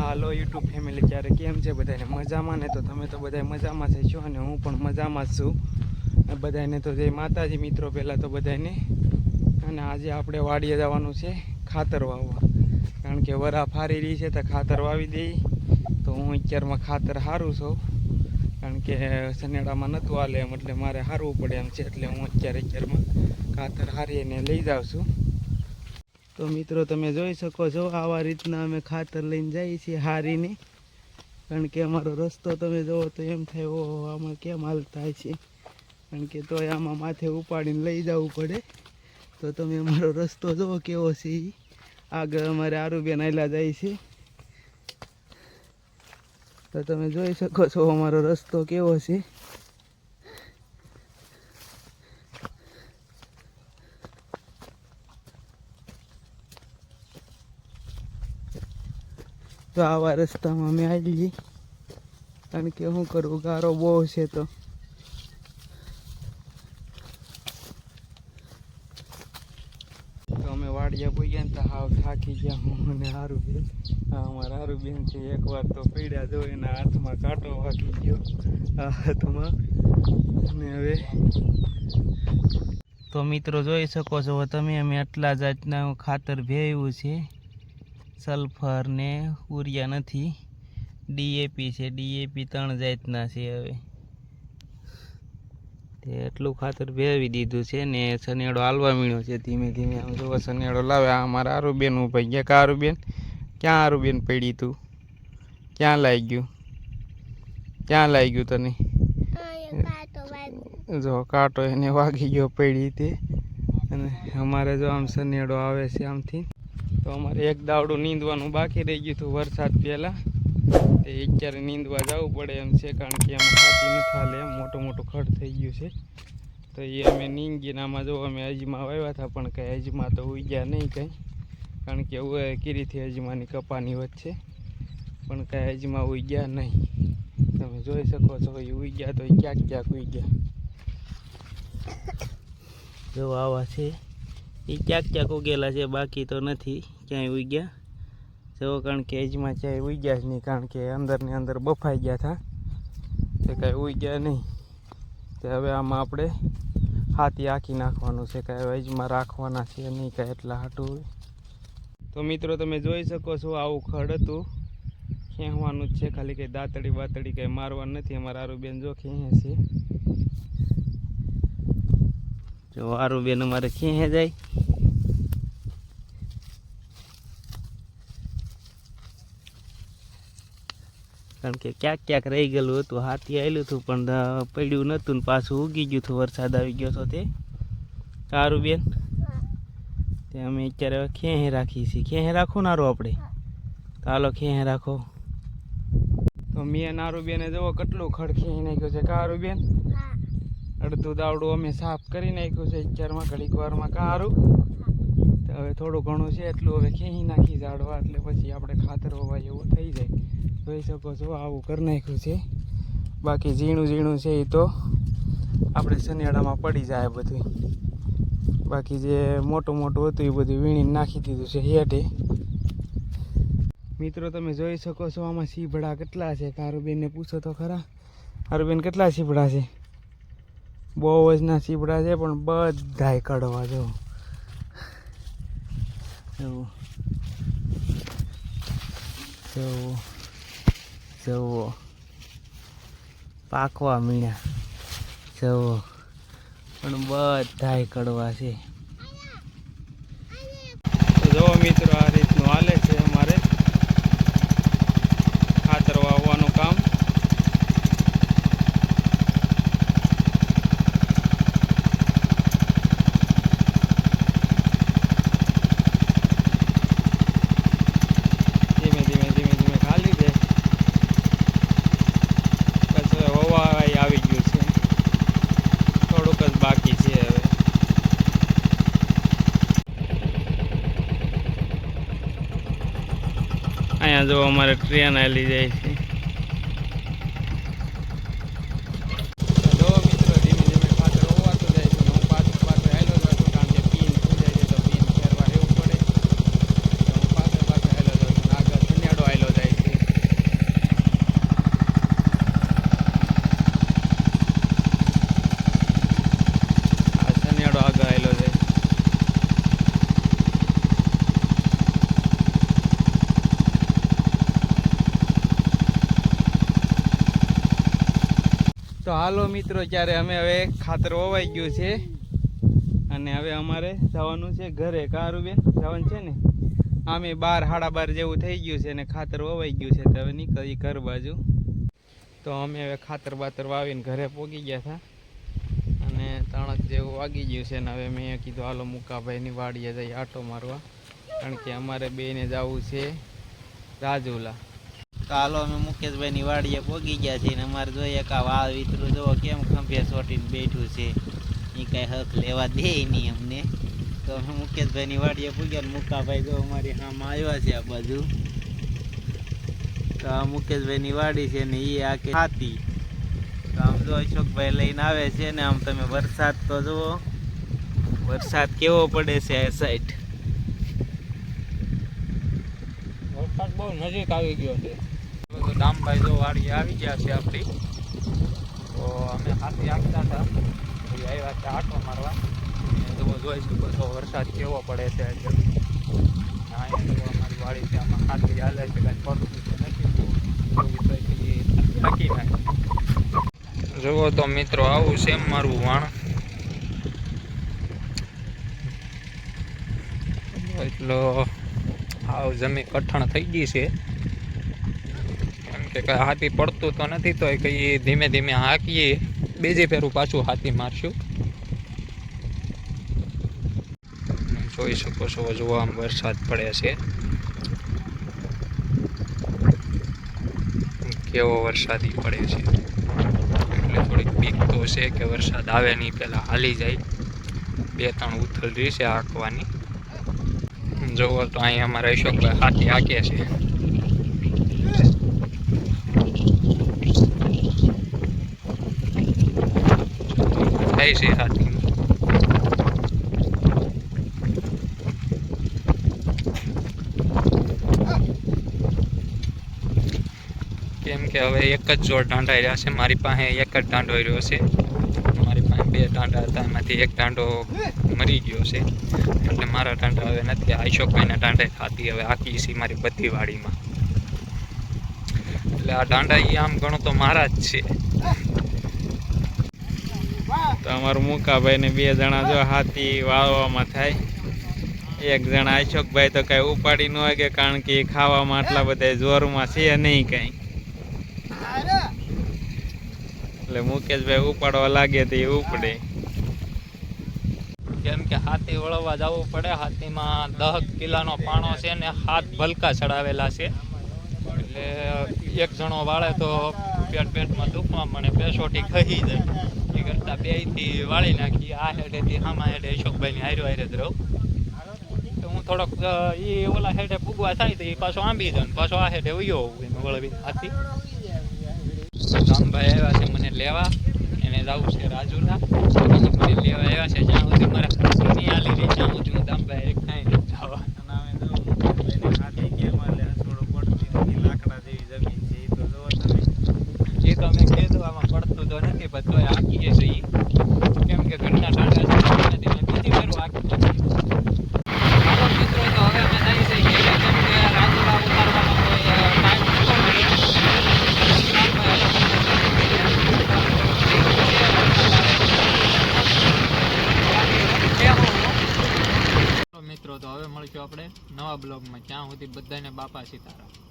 હાલો YouTube family ક્યારે કેમ છે બધાને મજામાં ને તો તમે તો બધા મજામાં છે છો અને હું પણ મજામાં જ છું. બધાને તો જય માતાજી મિત્રો પહેલાં તો બધાને અને આજે આપણે વાડીએ જવાનું છે ખાતર વાવવા. કારણ કે વરા ફારી રહી છે તો ખાતર વાવી દઈ તો હું અત્યારમાં ખાતર સારું છું. કારણ કે સનેડામાં નહોતું હાલે એમ એટલે મારે સારવું પડે એમ છે એટલે હું અત્યારે અત્યારમાં ખાતર હારીને લઈ જાઉં છું. તો મિત્રો, તમે જોઈ શકો છો, આવા રીતના અમે ખાતર લઈને જઈએ છીએ હારીને. કારણ કે અમારો રસ્તો તમે જુઓ તો એમ થાય, ઓહો, આમાં કેમ હાલતા છે? કારણ કે તોય આમાં માથે ઉપાડીને લઈ જવું પડે. તો તમે અમારો રસ્તો જુઓ કેવો છે આગળ અમારે આરુબેન આયલા જાય છે. તો તમે જોઈ શકો છો અમારો રસ્તો કેવો છે. તો આવા રસ્તામાં અમે આવી જઈએ. કારણ કે શું કરવું, ગારો બહુ છે તો. અમે વાડિયા પૂગ્યા ને તો હાવ થાકી ગયા હું અને હારું બેન અમારા હારું બેન છે એકવાર તો પીડ્યા જો, એના હાથમાં કાંટો વાગી ગયો આ હાથમાં. અને હવે તો મિત્રો જોઈ શકો છો, તમે અમે આટલા જાતના ખાતર ભેયું છે. સલ્ફર ને નથી. ડીએપી છે. ડીએપી ત્રણ જાતના છે હવે. તે એટલું ખાતર ભેવી દીધું છે ને સનેડો હાલવા મીણ્યો છે ધીમે ધીમે. આમ જોવો સનેડો લાવે. આ અમારા આરુબેન ઊભા ગયા કારુબેન ક્યાં આરુબેન પડી તું? ક્યાં લાગી ગયું? ક્યાં લાગી ગયું તને? જો કાંટો એને વાગી ગયો પડી તે. અને અમારે જો આમ સનેડો આવે છે આમથી. તો અમારે એક દાવડું નીંદવાનું બાકી રહી ગયું હતું વરસાદ પહેલાં. તે અત્યારે નીંદવા જવું પડે એમ છે, કારણ કે એમાં હાથી નથી હાલે એમ, મોટું મોટું ખડ થઈ ગયું છે. તો એ અમે નીંગીને આમાં જો અમે અજમા વાવ્યા હતા, પણ કંઈ અજમા તો ઉગ્યા નહીં કંઈ. કારણ કે એવું કીરીથી અજમાની કપાની વચ્ચે, પણ કાંઈ અજમા ઉગ્યા નહીં. તમે જોઈ શકો છો એ ઉગ્યા તો ક્યાંક ક્યાંક ઉગ્યા. જો આવા છે. એ ક્યાંક ક્યાંક ઉગેલા છે, બાકી તો નથી, ક્યાંય ઉગ્યા. જો કારણ કે એજમાં ક્યાંય ઉગ્યા જ નહીં, કારણ કે અંદરની અંદર બફાઈ ગયા હતા. તે કાંઈ ઉગ્યા નહીં. તે હવે આમાં આપણે હાથી આખી નાખવાનું છે, કાંઈ એજમાં રાખવાના છે નહીં, કાંઈ એટલા હાટું તો મિત્રો, તમે જોઈ શકો છો આવું ખડ હતું. ખેંચવાનું જ છે, ખાલી કંઈ દાંતડી બાતડી કંઈ મારવાનું નથી. અમારા આરુબેન જો ખેંચે છે. જો બેન અમારે ખેંચે જાય? કારણ કે ક્યાંક ક્યાંક રહી ગયેલું હતું, હાથી આવેલું હતું, પણ પડ્યું નહોતું ને પાછું ઉગી ગયું હતું, વરસાદ આવી ગયો હતો તે. સારું બેન. તે અમે અત્યારે હવે રાખીએ રાખી છીએ? ખેંહે રાખો નારું આપણે તો હાલો ખેંહે રાખો? તો મેં નારું બેને જવો કેટલું ખડખી નાખ્યું છે. કારું બેન? અડધું દાવડું અમે સાફ કરી નાખ્યું છે અત્યારમાં, ઘડીક વારમાં કારું. તો હવે થોડું ઘણું છે એટલું હવે ખેંચી નાખી ઝાડવા, એટલે પછી આપણે ખાતર હોવાય એવું થઈ જાય. જોઈ શકો છો, આવું કરી નાખ્યું છે. બાકી ઝીણું ઝીણું છે એ તો આપણે શનિયાળામાં પડી જાય બધું. બાકી જે મોટું મોટું હતું એ બધું વીણીને નાખી દીધું છે હેઠે. મિત્રો, તમે જોઈ શકો છો આમાં સીભડા કેટલા છે. કારુબેનને પૂછો તો ખરા. કારુબેન, કેટલા સીભડા છે? બહુ જ ના સીપડા છે પણ બધાય કડવા જો. જુઓ. જુઓ. પાકવા મીણ્યા. જુઓ. પણ બધાય કડવા છે. જુઓ મિત્રો, આ રીતનું હાલે છે અમારે ખાતર વાવવાનું કામ ધીમે ધીમે ધીમે ધીમે ખાલી છે પછી હવે વવાઈ આવી ગયું છે થોડુંક જ બાકી છે હવે અહીંયા જો અમારે ટ્રેન આવેલી જાય છે જો મિત્રો ધીમે ધીમે ખાતર હોવાતું જાય છે હું પાછું પાછું હેલો જાઉં છું કારણ કે પીન થઈ જાય છે તો પીન ફેરવા રહેવું પડે તો હું પાછળ પાછળ હેલો જાઉં છું આગળ સન્યાડો આવેલો જાય છે તો હાલો મિત્રો ત્યારે અમે હવે ખાતર વવાઈ ગયું છે અને હવે અમારે જવાનું છે ઘરે. કારુબેન, જવાનું છે ને? આમે બાર, સાડા બાર જેવું થઈ ગયું છે અને ખાતર વવાઈ ગયું છે. તો હવે નીકળી ઘર બાજુ. તો અમે હવે ખાતર બાતર વાવીને ઘરે પોગી ગયા હતા અને તણક જેવું વાગી ગયું છે ને હવે મેં કીધું, હાલો મુકાભાઈની વાડીએ જઈ આટો મારવા. કારણ કે અમારે બેને જવું છે રાજુલા. તો અમે મુકેશભાઈની વાડીએ પોગી ગયા છીએ ને અમારે જોઈએ કે વાળ વિતરું. જુઓ કેમ ખંભે ચોટીને બેઠું છે. એ કાંઈ હક લેવા દે નહીં અમને. તો અમે મુકેશભાઈની વાડીએ પૂગ્યા ને મુકાભાઈ જો અમારી આમાં આવ્યા છે આ બાજુ. તો આ મુકેશભાઈની વાડી છે ને એ આ કે હાથી. તો આમ જો અશોકભાઈ લઈને આવે છે ને આમ તમે વરસાદ તો જુઓ. વરસાદ કેવો પડે છે આ સાઈડ વરસાદ બહુ નજીક આવી ગયો છે. તો દામભાઈ જો વાડી આવી ગયા છે આપણી. તો અમે હાથી આપતા હતા. આવ્યા છે આટો મારવા. તો તમે જોઈ શકો છો વરસાદ કેવો પડે છે અહીંયા જો અમારી વાડી છે, આમાં હાથી હાલે છે, કાંઈ પડતું નથી થાય જુઓ તો મિત્રો, આવું છે મારું વાણ. એટલો આવ જમીન કઠણ થઈ ગઈ છે. કે કઈ હાથી પડતું તો નથી તો કઈ ધીમે ધીમે હાંકીએ. બીજી ફેરું પાછું હાથી મારશું. જોઈ શકો છો આમ વરસાદ પડે છે. કેવો વરસાદી પડે છે. એટલે થોડીક બીક તો છે કે વરસાદ આવે નહીં પહેલાં હાલી જાય. બે ત્રણ ઉથલ રહી છે હાંકવાની. જોવો તો અહીં અમારા અશોકભાઈ હાથી હાંકે છે. થાય છે હાથી કેમ કે હવે એક જ જોડ દાંડા રહ્યા છે, મારી પાસે એક જ દાંડો રહ્યો છે. મારી પાસે બે દાંડા હતા, એમાંથી એક દાંડો મરી ગયો છે. એટલે મારા દાંડા હવે નથી આ દાંડા ખાતી હવે આખી છે મારી બધી વાડીમાં. એટલે આ દાંડા એ આમ ગણો તો મારા જ છે. તો અમારું મુકાભાઈ ને બે જણા જો હાથી વાવવામાં થાય. એક જણા અશોકભાઈ તો કઈ ઉપાડી ન કે કારણ કે ખાવામાં આટલા બધા જોરમાં છે નહીં કઈ. એટલે મુકેશભાઈ ઉપાડવા લાગે તો એ ઉપડે. કેમ કે હાથી વળવા જવું પડે. હાથીમાં દહ કિલ્લાનો પાણો છે ને હાથ ભલકા ચડાવેલા છે. એટલે એક જણો વાળે તો પેટ પેટમાં દુખવા મને પેસોટી ખહી જાય. એ બેથી વાળી નાખી, આ હેડેથી હામા હેડે અશોકભાઈની હાર્યો હારે જ હું થોડોક એ ઓલા હેડે પૂગવા થાય તો એ પાછો આંબી જાય પાછો આ હેડે ઉયો એમ વળવી હાથી. રામભાઈ આવ્યા છે મને લેવા, એને જવું છે રાજુલા. મને લેવા આવ્યા છે જ્યાં સુધી મારે હાલી રહી, જ્યાં સુધી હું દામભાઈ એક ખાઈ નહીં જવા અને અમે જો મુકેશભાઈને હાથી કેમ હાલે થોડું પડતી નથી લાકડા જેવી જમીન છે એ તો જોવો તમે એ તો અમે ખેતવામાં પડતું તો નથી પણ તોય આંકીએ છીએ કેમ કે ઘરના ટાંડા છે ધીમે ધીમે બીજી ફેરું આંકી નાખીએ. ચાલો મિત્રો તો હવે અમે જઈએ છીએ ઘેરે કેમ કે રાજુલા ઉતારવાનો કોઈ અ, ટાઈમ નહોતો મળ્યો. ચાલો મિત્રો તો હવે મળશું આપણે નવા બ્લોગમાં. ત્યાં સુધી બધાને બાપા સીતારામ.